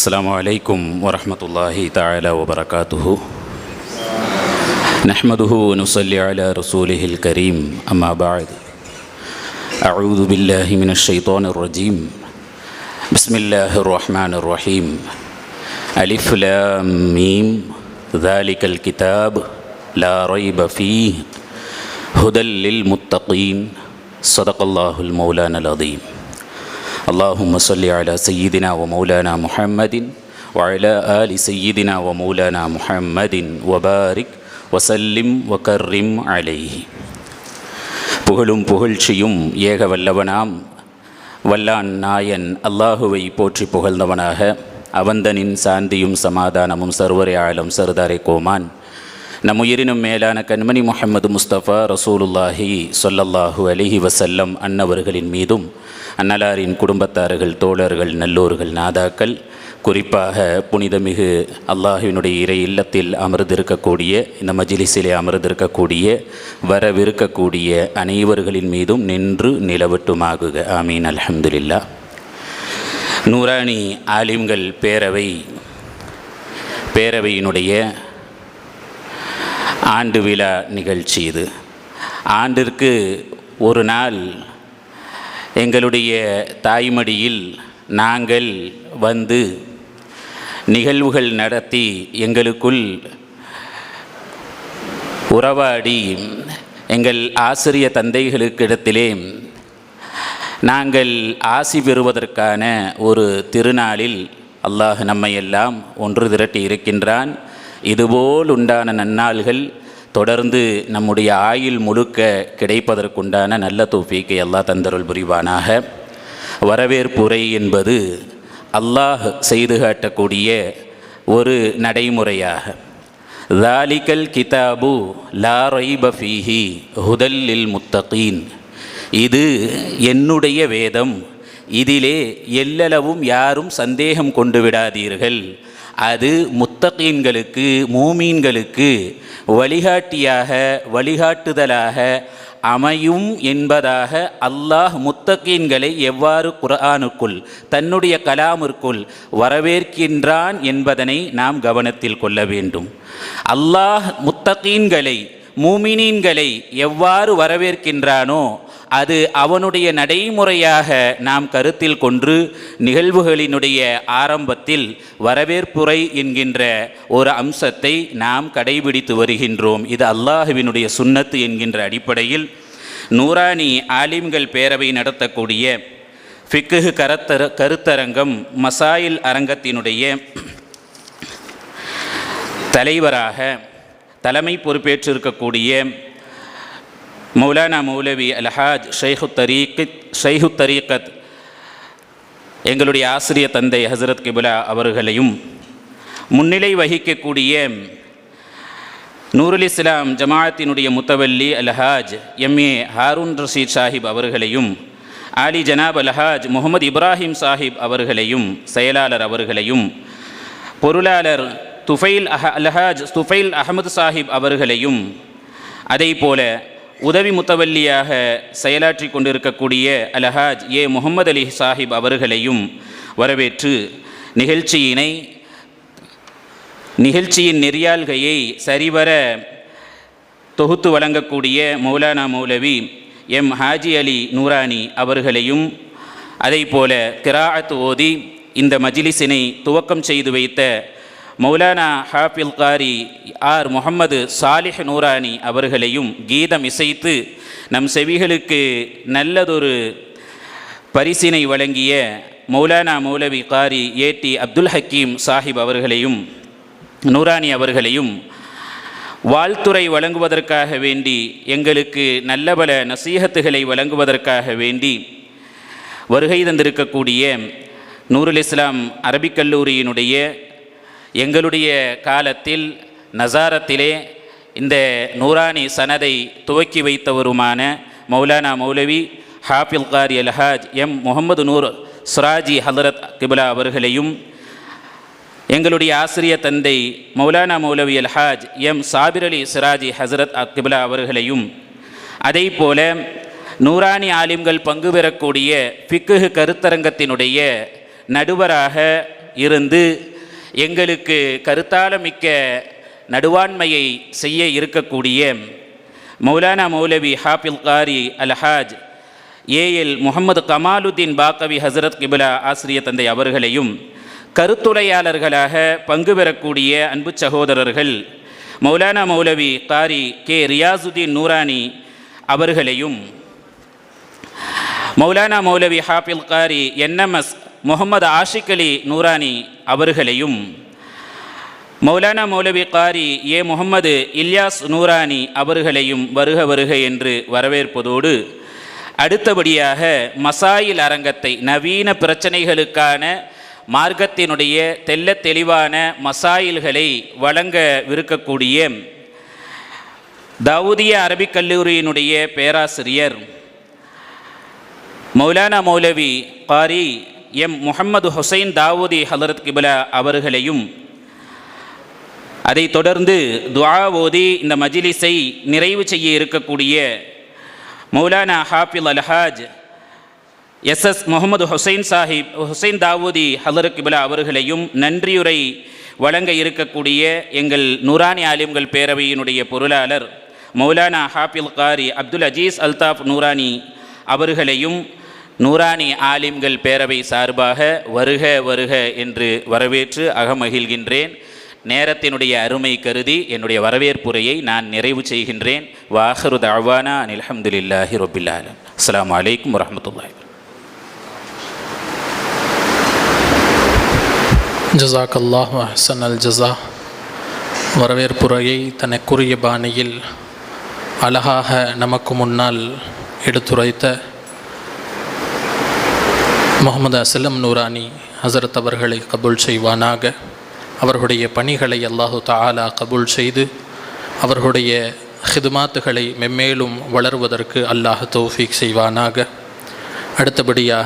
السلام عليكم ورحمة الله تعالى وبركاته. نحمده ونصلي على رسوله الكريم أما بعد. أعوذ بالله من الشيطان الرجيم. بسم الله الرحمن الرحيم. ألف لام ميم. ذلك الكتاب لا ريب فيه. هدى للمتقين. صدق الله المولانا العظيم. اللهم صل على سيدنا ومولانا محمد وعلى آل سيدنا ومولانا محمد وبارك وسلم وكرم عليه புகழும் புகழ்ச்சியும் ஏக வல்லவனாம் வல்லான் நாயன் அல்லாஹுவை போற்றி புகழ்ந்தவனாக அவந்தனின் சாந்தியும் சமாதானமும் சர்வரை ஆழம் சர்தாரை கோமான் நம் உயிரினும் மேலான கண்மணி முஹம்மது முஸ்தபா ரசூலுல்லாஹி சொல்லல்லாஹு அலிஹி வசல்லம் அன்னவர்களின் மீதும் அன்னலாரின் குடும்பத்தார்கள் தோழர்கள் நல்லோர்கள் நாதாக்கள் குறிப்பாக புனிதமிகு அல்லாஹினுடைய இறை இல்லத்தில் அமர்ந்திருக்கக்கூடிய இந்த மஜிலிசிலே அமர்ந்திருக்கக்கூடிய வரவிருக்கக்கூடிய அனைவர்களின் மீதும் நின்று நிலவட்டுமாகுக. ஆமீன். அலமதுல்லா நூராணி ஆலிம்கள் பேரவை பேரவையினுடைய ஆண்டு விழா நிகழ்ச்சி இது. ஆண்டிற்கு ஒரு நாள் எங்களுடைய தாய்மடியில் நாங்கள் வந்து நிகழ்வுகள் நடத்தி எங்களுக்குள் உறவாடி எங்கள் ஆசிரிய தந்தைகளுக்கிடத்திலே நாங்கள் ஆசி பெறுவதற்கான ஒரு திருநாளில் அல்லாஹ் நம்மையெல்லாம் ஒன்று திரட்டி இருக்கின்றான். இதுபோல் உண்டான நன்னாள்கள் தொடர்ந்து நம்முடைய ஆயில் முழுக்க கிடைப்பதற்குண்டான நல்ல தூஃபீக்கை அல்லாஹ் தந்தருள் புரிவானாக. வரவேற்புரை என்பது அல்லாஹ் செய்து காட்டக்கூடிய ஒரு நடைமுறையாக. தாலிக்கல் கிதாபு லா பஃபீஹி ஹுதல்லில் முத்தகீன் இது என்னுடைய வேதம் இதிலே எல்லளவும் யாரும் சந்தேகம் கொண்டு விடாதீர்கள். அது முத்தகீன்களுக்கு மூமீன்களுக்கு வழிகாட்டியாக வழிகாட்டுதலாக அமையும் என்பதாக அல்லாஹ் முத்தகீன்களை எவ்வாறு குரானுக்குள் தன்னுடைய கலாமிற்குள் வரவேற்கின்றான் என்பதனை நாம் கவனத்தில் கொள்ள வேண்டும். அல்லாஹ் முத்தகீன்களை மூமினீன்களை எவ்வாறு வரவேற்கின்றானோ அது அவனுடைய நடைமுறையாக நாம் கருத்தில் கொன்று நிகழ்வுகளினுடைய ஆரம்பத்தில் வரவேற்புரை என்கின்ற ஒரு அம்சத்தை நாம் கடைபிடித்து வருகின்றோம். இது அல்லாஹுவினுடைய சுன்னத்து என்கின்ற அடிப்படையில் நூரானி ஆலிம்கள் பேரவை நடத்தக்கூடிய ஃபிக்குஹு கருத்தர கருத்தரங்கம் மசாயில் அரங்கத்தினுடைய தலைவராக தலைமை பொறுப்பேற்றிருக்கக்கூடிய மௌலானா மௌலவி அல்ஹாஜ் ஷைஹு தரீக் ஷைஹு தரீக்கத் எங்களுடைய ஆசிரிய தந்தை ஹசரத் கிபுலா அவர்களையும் முன்னிலை வகிக்கக்கூடிய நூருல் இஸ்லாம் ஜமாஅத்தினுடைய முத்தவல்லி அல்ஹாஜ் எம்ஏ ஹாரூன் ரஷீத் சாஹிப் அவர்களையும் ஆலி ஜனாப் அல்ஹாஜ் முகமது இப்ராஹிம் சாஹிப் அவர்களையும் செயலாளர் அவர்களையும் பொருளாளர் துஃபைல் அஹ அல்ஹாஜ் துஃபைல் அகமது சாஹிப் அவர்களையும் அதே போல உதவி முத்தவல்லியாக செயலாற்றி கொண்டிருக்கக்கூடிய அலஹாஜ் ஏ முகமது அலி சாஹிப் அவர்களையும் வரவேற்று நிகழ்ச்சியினை நிகழ்ச்சியின் நெறியாள்கையை சரிவர தொகுத்து வழங்கக்கூடிய மௌலானா மௌலவி எம் ஹாஜி அலி நூரானி அவர்களையும் அதை போல கிராஅத் ஓதி இந்த மஜிலிசினை துவக்கம் செய்து வைத்த மௌலானா ஹாஃபில் காரி ஆர் முகமது சாலிஹ் நூரானி அவர்களையும் கீதம் இசைத்து நம் செவிகளுக்கு நல்லதொரு பரிசினை வழங்கிய மௌலானா மௌலவி காரி ஏடி அப்துல் ஹக்கீம் சாஹிப் அவர்களையும் நூரானி அவர்களையும் வாழ்த்துறை வழங்குவதற்காக வேண்டி எங்களுக்கு நல்ல பல நசீகத்துகளை வழங்குவதற்காக வேண்டி வருகை தந்திருக்கக்கூடிய நூருல் இஸ்லாம் அரபிக் கல்லூரியினுடைய எங்களுடைய காலத்தில் நசாரத்திலே இந்த நூரானி சனதை துவக்கி வைத்தவருமான மௌலானா மௌலவி ஹாஃபில் காரி அல்ஹாஜ் எம். முகமது நூர் சுராஜி ஹலரத் கிபிலா அவர்களையும் எங்களுடைய ஆசிரிய தந்தை மௌலானா மௌலவி அல்ஹாஜ் எம். சாபிர் அலி சிராஜி ஹசரத் அக்பிலா அவர்களையும் அதே போல நூராணி ஆலிம்கள் பங்கு பெறக்கூடிய ஃபிக்குஹு கருத்தரங்கத்தினுடைய நடுவராக இருந்து எங்களுக்கு கருத்தாளமிக்க நடுவாண்மையை செய்ய இருக்கக்கூடிய மௌலானா மௌலவி ஹாபில் காரி அல்ஹாஜ் ஏஎல் முகமது கமாலுத்தீன் பாக்கவி ஹசரத் கிபிலா ஆசிரிய தந்தை அவர்களையும் கருத்துரையாளர்களாக பங்கு பெறக்கூடிய அன்பு சகோதரர்கள் மௌலானா மௌலவி காரி கே ரியாசுதீன் நூரானி அவர்களையும் Maulana Maulvi Hafiz Qari N M S Mohammed Ashiq Ali Noorani அவர்களையும். மௌலானா மௌலவி காரி ஏ முகமது இல்யாஸ் நூரானி அவர்களையும் வருக வருக என்று வரவேற்பதோடு அடுத்தபடியாக மசாயில் அரங்கத்தை நவீன பிரச்சனைகளுக்கான மார்க்கத்தினுடைய தெல்ல தெளிவான மசாயில்களை வழங்கவிருக்கக்கூடிய தாவூதிய அரபிக் கல்லூரியினுடைய பேராசிரியர் மௌலானா மௌலவி காரி எம் முகமது ஹுசைன் தாவூதி ஹலரத் கிபிலா அவர்களையும் அதைத் தொடர்ந்து துவாவோதி ஓதி இந்த மஜிலிஸை நிறைவு செய்ய இருக்கக்கூடிய மௌலானா ஹாஃபில் அல்ஹாஜ் எஸ் எஸ் முகமது ஹுசைன் சாஹிப் ஹுசைன் தாவூதி ஹலரத் கிபிலா அவர்களையும் நன்றியுரை வழங்க இருக்கக்கூடிய எங்கள் நூரானி ஆலிம்கள் பேரவையினுடைய பொருளாளர் மௌலானா ஹாஃபில் காரி அப்துல் அஜீஸ் அல்தாஃப் நூரானி அவர்களையும் நூரானி ஆலிம்கள் பேரவை சார்பாக வருக வருக என்று வரவேற்று அகமகிழ்கின்றேன். நேரத்தினுடைய அருமை கருதி என்னுடைய வரவேற்புரையை நான் நிறைவு செய்கின்றேன். வாஹரு தவானா அனில் அஹமதுல்லாஹி ரொபில்லாலம் அஸ்லாம் வலைக்கம் வரமத்துல்லாஹி ஜசாக் அல்லாஹ் ஹசன் அல் ஜசா வரவேற்புரையை தனக்குரிய பாணியில் அழகாக நமக்கு முன்னால் எடுத்துரைத்த முகமது அசலம் நூரானி ஹசரத் அவர்களை கபூல் செய்வானாக. அவர்களுடைய பணிகளை அல்லாஹு தாலா கபூல் செய்து அவர்களுடைய ஹிதுமாத்துகளை மெம்மேலும் வளருவதற்கு அல்லாஹ் தௌஃபீக் செய்வானாக. அடுத்தபடியாக